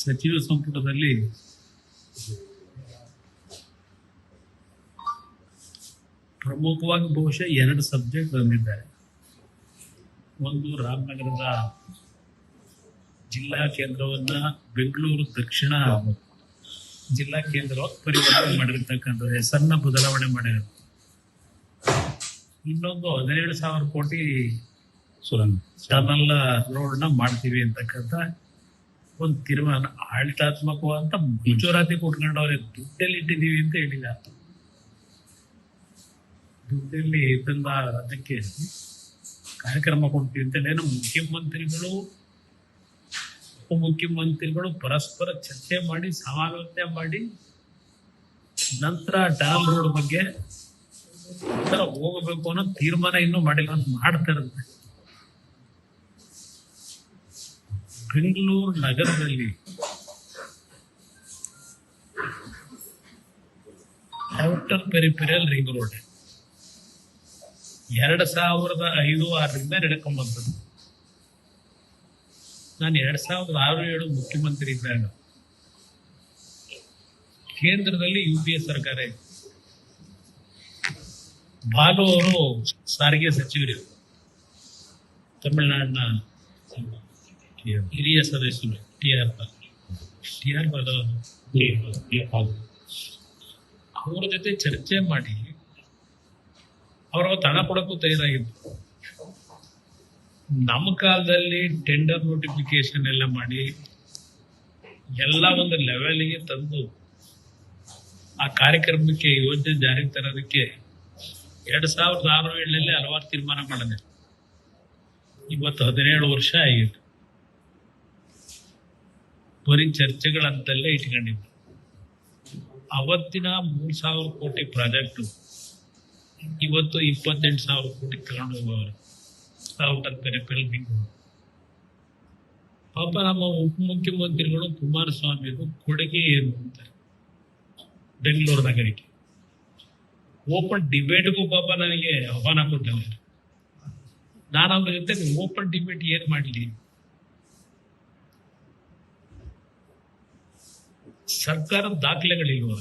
ಸಚಿವ ಸಂಪುಟದಲ್ಲಿ ಪ್ರಮುಖವಾಗಿ ಬಹುಶಃ ಎರಡು ಸಬ್ಜೆಕ್ಟ್ ಬಂದಿದ್ದಾರೆ. ಒಂದು ರಾಮನಗರದ ಜಿಲ್ಲಾ ಕೇಂದ್ರವನ್ನ ಬೆಂಗಳೂರು ದಕ್ಷಿಣ ಜಿಲ್ಲಾ ಕೇಂದ್ರ ಪರಿವರ್ತನೆ ಮಾಡಿರ್ತಕ್ಕಂಥ ಹೆಸರನ್ನ ಬದಲಾವಣೆ ಮಾಡಿರೋದು. ಇನ್ನೊಂದು ಹದಿನೇಳು ಸಾವಿರ ಕೋಟಿ ಸುರಂಗ. ಟನಲ್ ರೋಡ್ನ ಮಾಡ್ತೀವಿ ಅಂತಕ್ಕಂಥ ಒಂದು ತೀರ್ಮಾನ ಆಡಳಿತಾತ್ಮಕವಾದಂತ ಗುಜರಾತಿ ಕೊಟ್ಕೊಂಡವ್ರೆ ದುಡ್ಡಲ್ಲಿ ಇಟ್ಟಿದೀವಿ ಅಂತ ಹೇಳಿಲ್ಲ. ದುಡ್ಡಲ್ಲಿ ತಂದ ಅದಕ್ಕೆ ಕಾರ್ಯಕ್ರಮ ಕೊಡ್ತೀವಿ ಅಂತ ಏನು ಮುಖ್ಯಮಂತ್ರಿಗಳು, ಉಪಮುಖ್ಯಮಂತ್ರಿಗಳು ಪರಸ್ಪರ ಚರ್ಚೆ ಮಾಡಿ, ಸಮಾಲೋಚನೆ ಮಾಡಿ, ನಂತರ ಡ್ಯಾಮ್ ರೋಡ್ ಬಗ್ಗೆ ಹೋಗಬೇಕು ಅನ್ನೋ ತೀರ್ಮಾನ ಇನ್ನೂ ಮಾಡಿಲ್ಲ ಅಂತ ಮಾಡ್ತಾರಂತೆ ಬೆಂಗಳೂರು ನಗರದಲ್ಲಿ ಔಟರ್ ಪೆರಿಪೆರಿಯಲ್ ರಿಂಗ್ ರೋಡ್ ಎರಡು ಸಾವಿರದ ಐದು ಆರರಿಂದ ನಡ್ಕೊಂಬಂತದ್ದು ನಾನು ಎರಡು ಸಾವಿರದ ಆರು ಏಳು ಮುಖ್ಯಮಂತ್ರಿ ಇದ್ದಾಗ ಕೇಂದ್ರದಲ್ಲಿ ಯು ಪಿ ಎ ಸರ್ಕಾರ ಇತ್ತು ಬಾಲು ಅವರು ಸಾರಿಗೆ ಸಚಿವರು ತಮಿಳುನಾಡಿನ ಹಿರಿಯ ಸದಸ್ಯರು ಟಿ ಆರ್ ಟಿ ಆರ್ ಅವ್ರ ಜೊತೆ ಚರ್ಚೆ ಮಾಡಿ, ಅವ್ರ ತಣ ಕೊಡಕ್ಕೂ ತಯಾರಾಗಿದ್ರು. ನಮ್ಮ ಕಾಲದಲ್ಲಿ ಟೆಂಡರ್ ನೋಟಿಫಿಕೇಶನ್ ಎಲ್ಲ ಮಾಡಿ, ಎಲ್ಲ ಒಂದು ಲೆವೆಲ್ಗೆ ತಂದು, ಆ ಕಾರ್ಯಕ್ರಮಕ್ಕೆ ಯೋಜನೆ ಜಾರಿಗೆ ತರೋದಕ್ಕೆ ಎರಡ್ ಸಾವಿರದ ಆರು ಏಳಲ್ಲಿ ಹಲವಾರು ತೀರ್ಮಾನ ಮಾಡಿದೆ. ಇವತ್ತು ಹದಿನೇಳು ವರ್ಷ ಆಗಿದೆ. ಬರೀ ಚರ್ಚೆಗಳಂತಲ್ಲೇ ಇಟ್ಕೊಂಡಿದ್ರು. ಅವತ್ತಿನ ಮೂರ್ ಸಾವಿರ ಕೋಟಿ ಪ್ರಾಜೆಕ್ಟು. ಇವತ್ತು ಇಪ್ಪತ್ತೆಂಟು ಸಾವಿರ ಕೋಟಿ ತಗೊಂಡು ಹೋಗೋರು. ಔಟ್ ಪೆರಿಫೆರಲ್ ಫಿಲ್ಮಿಂಗ್ ಪಾಪ ನಮ್ಮ ಉಪಮುಖ್ಯಮಂತ್ರಿಗಳು ಕುಮಾರಸ್ವಾಮಿಗೂ ಕೊಡುಗೆ ಏನು ಅಂತಾರೆ ಬೆಂಗಳೂರು ನಗರಿಗೆ. ಓಪನ್ ಡಿಬೇಟ್ಗೂ ಪಾಪ ನನಗೆ ಆಹ್ವಾನ ಕೊಟ್ಟವರು. ನಾನು ಅವ್ರ ಜೊತೆ ಓಪನ್ ಡಿಬೇಟ್ ಏನ್ ಮಾಡಲಿ? ಸರ್ಕಾರದ ದಾಖಲೆಗಳಿಲ್ವ?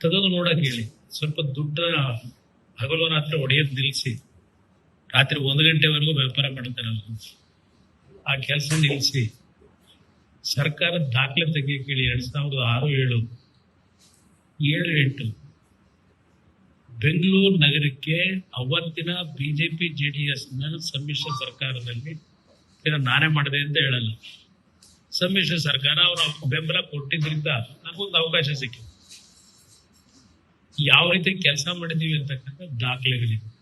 ತೆಗೆದು ನೋಡಕ್ ಹೇಳಿ. ಸ್ವಲ್ಪ ದುಡ್ಡ ಹಗಲು ರಾತ್ರಿ ಒಡೆಯೋದು ನಿಲ್ಲಿಸಿ ರಾತ್ರಿ ಒಂದು ಗಂಟೆವರೆಗೂ ವ್ಯಾಪಾರ ಮಾಡ್ತಾರಲ್ಲ ಆ ಕೆಲಸ ನಿಲ್ಲಿಸಿ ಸರ್ಕಾರದ ದಾಖಲೆ ತೆಗಿಯಕ್ಕೆ ಹೇಳಿ. ಎರಡು ಸಾವಿರದ ಆರು, ಏಳು. ಏಳು, ಎಂಟು. ಬೆಂಗಳೂರು ನಗರಕ್ಕೆ ಅವತ್ತಿನ ಬಿಜೆಪಿ ಜೆ ಡಿ ಎಸ್ನ ಸಮ್ಮಿಶ್ರ ಸರ್ಕಾರದಲ್ಲಿ ನಾನೇ ಮಾಡಿದೆ ಅಂತ ಹೇಳಲ್ಲ. ಸಮ್ಮಿಶ್ರ ಸರ್ಕಾರ ಅವರ ಬೆಂಬಲ ಕೊಟ್ಟಿದ್ರಿಂದ ನನಗೊಂದು ಅವಕಾಶ ಸಿಕ್ಕಿದೆ. ಯಾವ ರೀತಿ ಕೆಲಸ ಮಾಡಿದೀವಿ ಅಂತಕ್ಕಂಥ ದಾಖಲೆಗಳಿವೆ.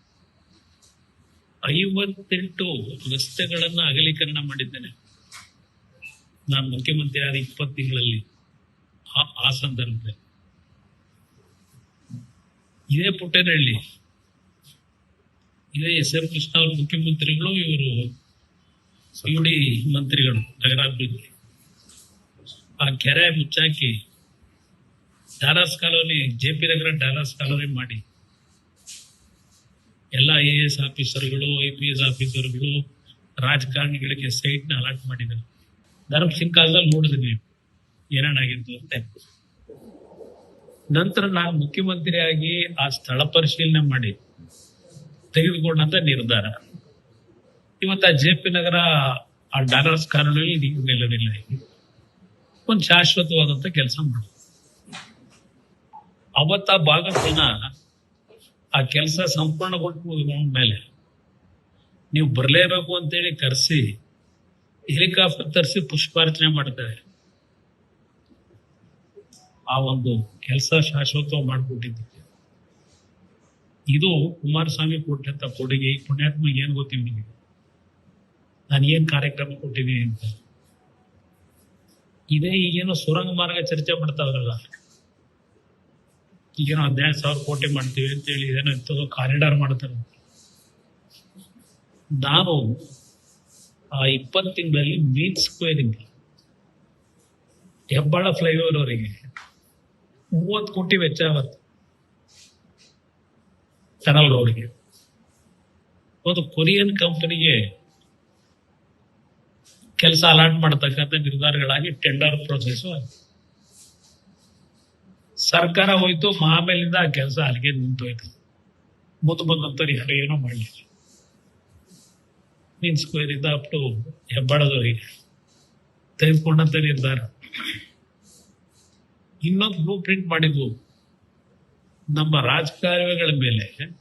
ಐವತ್ತೆಂಟು ರಸ್ತೆಗಳನ್ನ ಅಗಲೀಕರಣ ಮಾಡಿದ್ದೇನೆ. ನಾನು ಮುಖ್ಯಮಂತ್ರಿ ಆದ ಇಪ್ಪತ್ತು ತಿಂಗಳಲ್ಲಿ ಆ- ಸಂದರ್ಭದಲ್ಲಿ. ಇದೇ ಪುಟ್ಟೇನಹಳ್ಳಿ. ಇದೇ ಎಸ್ ಎಂ ಕೃಷ್ಣ ಅವರು ಮುಖ್ಯಮಂತ್ರಿಗಳು ಇವರು ಯು ಡಿ ಮಂತ್ರಿಗಳು, ನಗರಾಭಿವೃದ್ಧಿ. ಆ ಕೆರೆ ಮುಚ್ಚಾಕಿ Dallas colony, J P Nagar Dallas colony ಮಾಡಿ. ಎಲ್ಲ ಐ ಎ ಎಸ್ ಆಫೀಸರ್ಗಳು ಐ ಪಿ ಎಸ್ ಆಫೀಸರ್ಗಳು, ರಾಜಕಾರಣಿಗಳಿಗೆ ಸೈಟ್ನ ಅಲಾಟ್ ಮಾಡಿದ್ರು. ಧರ್ಮ ಸಿಂಗ್ ಕಾಲದಲ್ಲಿ ನೋಡಿದ್ರಿ ನೀವು ಏನೇನಾಗಿತ್ತು ಅಂತ. ನಂತರ ನಾನು ಮುಖ್ಯಮಂತ್ರಿಯಾಗಿ ಆ ಸ್ಥಳ ಪರಿಶೀಲನೆ ಮಾಡಿ ತೆಗೆದುಕೊಂಡಂತ ನಿರ್ಧಾರ. ಇವತ್ತು ಆ ಜೆ ಪಿ ನಗರ ಆ ಡಾಲರ್ಸ್ ಕಾಲೋನಿಯಲ್ಲಿ ನೀರು ನಿಲ್ಲೋದಿಲ್ಲ ಒಂದು ಶಾಶ್ವತವಾದಂಥ ಕೆಲಸ ಮಾಡ. ಅವತ್ತ ಭಾಗದ ಜನ ಆ ಕೆಲಸ ಸಂಪೂರ್ಣಗೊಂಡು ಮೇಲೆ ನೀವು ಬರಲೇಬೇಕು ಅಂತೇಳಿ ಕರೆಸಿ, ಹೆಲಿಕಾಪ್ಟರ್ ತರಿಸಿ ಪುಷ್ಪಾರ್ಚನೆ ಮಾಡ್ತಾರೆ ಆ ಒಂದು ಕೆಲಸ ಶಾಶ್ವತ ಮಾಡಿಕೊಟ್ಟಿದ್ದಕ್ಕೆ. ಇದು ಕುಮಾರಸ್ವಾಮಿ ಕೊಟ್ಟಂತ ಕೊಡುಗೆ ಪುಣ್ಯಾತ್ಮ ಏನು ಗೊತ್ತಿವಿ ನಿಮಗೆ. ನಾನು ಏನು ಕಾರ್ಯಕ್ರಮ ಕೊಟ್ಟಿದ್ದೀನಿ ಅಂತ. ಇದೇ ಈಗೇನು ಸುರಂಗ ಮಾರ್ಗ ಚರ್ಚೆ ಮಾಡ್ತಾವ್ರಲ್ಲ. ಈಗೇನೋ ಹದಿನೈದು ಸಾವಿರ ಕೋಟಿ ಮಾಡ್ತೀವಿ ಅಂತೇಳಿ ಇದೇನೋ ಇಂಥದ್ದು ಕಾರಿಡಾರ್ ಮಾಡ್ತಾರೆ. ನಾನು ಆ ಇಪ್ಪತ್ತು ತಿಂಗಳಲ್ಲಿ ಮೀನ್ ಸ್ಕ್ವೇರಿಂಗ್, ಹೆಬ್ಬಾಳ ಫ್ಲೈಓವರ್ ಅವರಿಗೆ ಮೂವತ್ತು ಕೋಟಿ ವೆಚ್ಚ ಆಗುತ್ತೆ. ಟನಲ್ ರೋಡ್ಗೆ ಒಂದು ಕೊರಿಯನ್ ಕಂಪನಿಗೆ ಕೆಲಸ ಅಲಾಟ್ ಮಾಡತಕ್ಕಂಥ ನಿರ್ಧಾರಗಳಾಗಿ ಟೆಂಡರ್ ಪ್ರೊಸೆಸ್ ಸರ್ಕಾರ ಹೋಯ್ತು, ಮಾಮೇಲಿಂದ ಆ ಕೆಲಸ ಅಲ್ಲಿಗೆ ನಿಂತೋಯ್ತು. ಮುಂದೆ ಬಂದಂತವ್ರು ಯಾರು ಏನೋ ಮಾಡಲಿಲ್ಲ. ಮೀನ್ ಸ್ಕ್ವೇರ್ ಇಂದ ಅಪ್ ಟು ಹೆಬ್ಬಾಳದವರಿಗೆ. ತೆಗೆದುಕೊಂಡಂತ ನಿರ್ಧಾರ. ಇನ್ನೊಂದು ಬ್ಲೂ ಪ್ರಿಂಟ್ ಮಾಡಿದ್ವು. ನಮ್ಮ ರಾಜಕಾರ್ಯಗಳ ಮೇಲೆ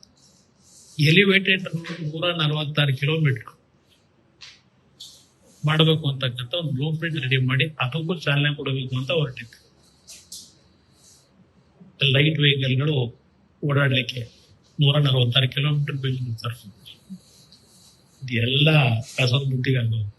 ಎಲಿವೇಟೆಡ್ ನೂರ ನಲವತ್ತಾರು ಕಿಲೋಮೀಟರ್ ಮಾಡಬೇಕು ಅಂತಕ್ಕಂಥ ಒಂದು ಬ್ಲೂ ಪ್ರಿಂಟ್ ರೆಡಿ ಮಾಡಿ ಅದಕ್ಕೂ ಚಾಲನೆ ಕೊಡಬೇಕು ಅಂತ ಹೊರಟಿತ್ತು ಲೈಟ್ ವೆಹಿಕಲ್ಗಳು ಓಡಾಡಲಿಕ್ಕೆ ನೂರ ನಲವತ್ತಾರು ಕಿಲೋಮೀಟರ್ ಬಿಲ್ ಎಲ್ಲ ಕಸದ ಬುಟ್ಟಿಗೆ ಆಗೋದು